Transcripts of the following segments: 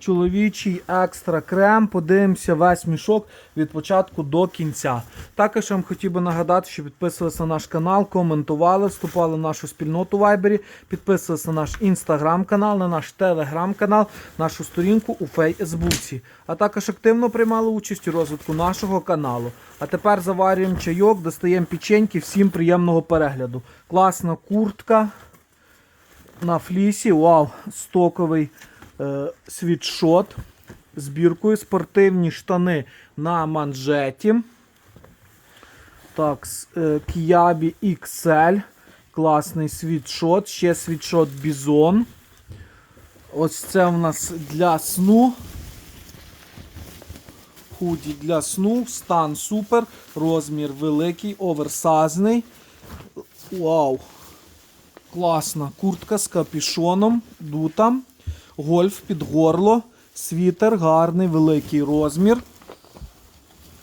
Чоловічий екстра крем. Подивимося весь мішок від початку до кінця. Також вам хотів би нагадати, що підписувалися на наш канал, коментували, вступали в нашу спільноту в Вайбері, підписувалися на наш інстаграм-канал, на наш телеграм-канал, нашу сторінку у Фейсбуці. А також активно приймали участь у розвитку нашого каналу. А тепер заварюємо чайок, достаємо печеньки. Всім приємного перегляду. Класна куртка на флісі. Вау, стоковий світшот з біркою, спортивні штани на манжеті. Так, е, XL. Класний світшот. Ще світшот Бізон. Ось це в нас для сну. Худі для сну. Стан супер. Розмір великий, оверсазний. Вау! Класна куртка з капюшоном, дута, гольф під горло, світер, гарний, великий розмір.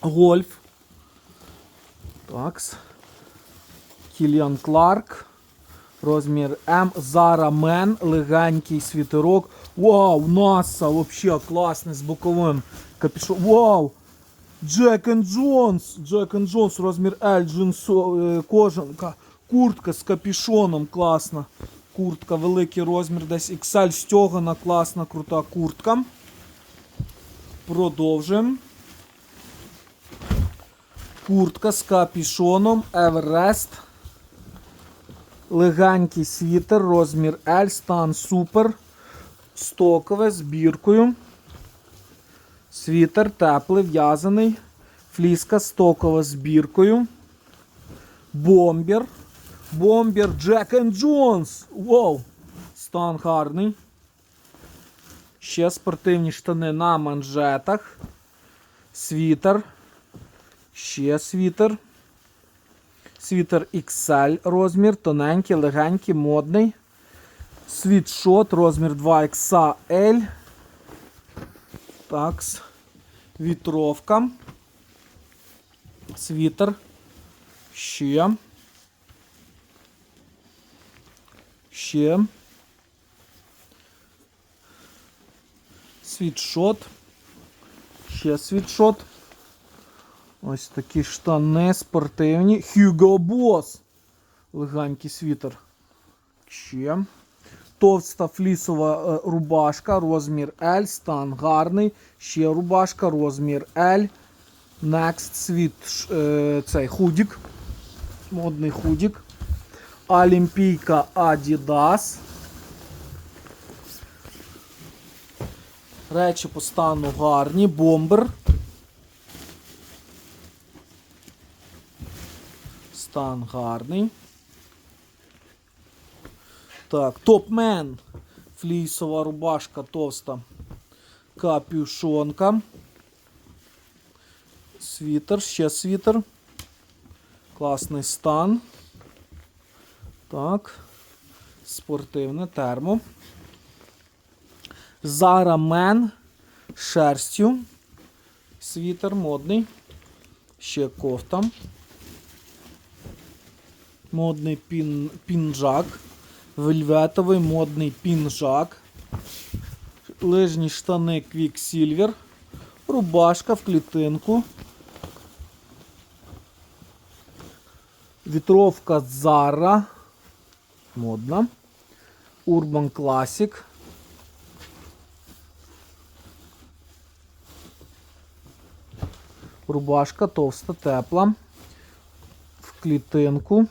Гольф. Такс. Кіліан Кларк. Розмір М. Зара Мен. Легенький світерок. Вау, Наса, вообще класний з боковим капюшоном. Вау! Джек Джонс. Джек Джонс, розмір L, джинсо, е, кожанка. Куртка з капюшоном, класна. Куртка, великий розмір, десь XL стьогана, класна, крута куртка. Продовжуємо. Куртка з капюшоном, Everest. Легенький світер, розмір L, стан супер. Стокове з біркою. Світер теплий, в'язаний. Фліска стокова з біркою. Бомбер. Бомбер Джек and Джонс. Вау! Стан гарний. Ще спортивні штани на манжетах. Світер. Ще світер. Світер XL розмір, тоненький, легенький, модний. Світшот, розмір 2XL. Такс. Вітровка. Світер. Ще. Ще. Світшот. Ще світшот. Ось такі штани спортивні. Hugo Boss. Легенький світер. Ще. Товста флісова е, рубашка, розмір L, стан гарний. Ще рубашка, розмір L. Next світ е, цей худік. Модний худік. Олімпійка Adidas. Речі по стану гарні. Бомбер. Стан гарний. Так, топмен. Флісова рубашка товста. Капюшонка. Світер, ще світер. Класний стан. Так. Спортивне термо. Зара Мен. Шерстю. Світер модний. Ще кофта. Модний пін, пінжак. Вельветовий модний пінжак. Лижні штани Quicksilver. Рубашка в клітинку. Вітровка Zara. Модна. Urban Classic. Рубашка товста, тепла. В клітинку.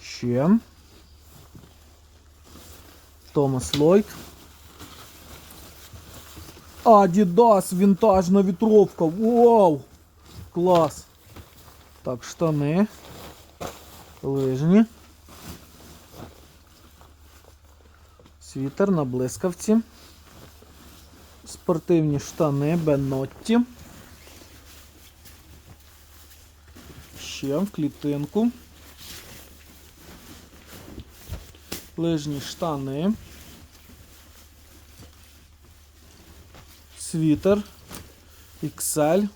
Ще. Томас Ллойд. Адідас, вінтажна вітровка. Вау! Клас. Так, штани. Лижні. Світер на блискавці. Спортивні штани Бенотті. Ще в клітинку. лижні штани. Світер. XL.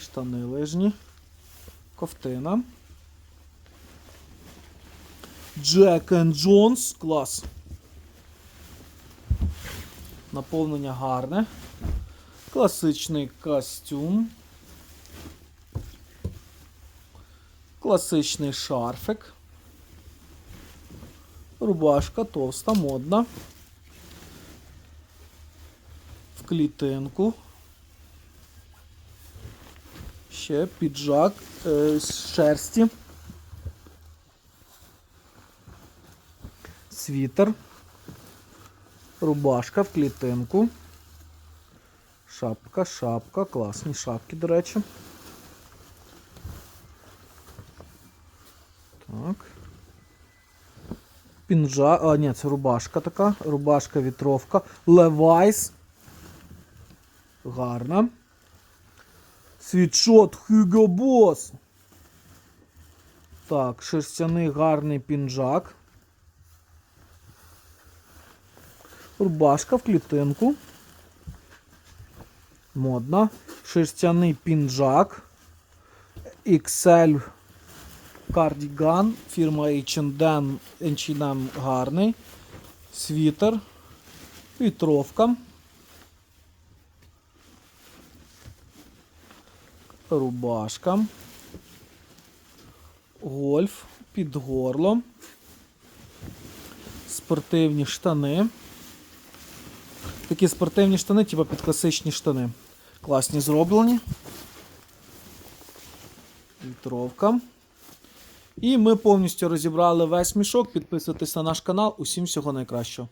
Штани лижні. Ковтина. Jack and Jones. Клас. Наповнення гарне. Класичний костюм. Класичний шарфик. Рубашка товста, модна. В клітинку. Ще піджак е, з шерсті. Світер. Рубашка в клітинку. Шапка, шапка. Класні шапки, до речі. Так. Пінжа. А, ні, це рубашка така. Рубашка вітровка. Левайс. Гарна. Світшот Hugo Boss. Так, шерстяний гарний пінжак. Рубашка в клітинку. Модна. Шерстяний пінжак. XL кардіган. Фірма H&M H&M гарний. Світер. Вітровка. Рубашка. Гольф під горло. Спортивні штани. Такі спортивні штани, типу під класичні штани. Класні зроблені. Вітровка. І ми повністю розібрали весь мішок. Підписуйтесь на наш канал. Усім всього найкращого.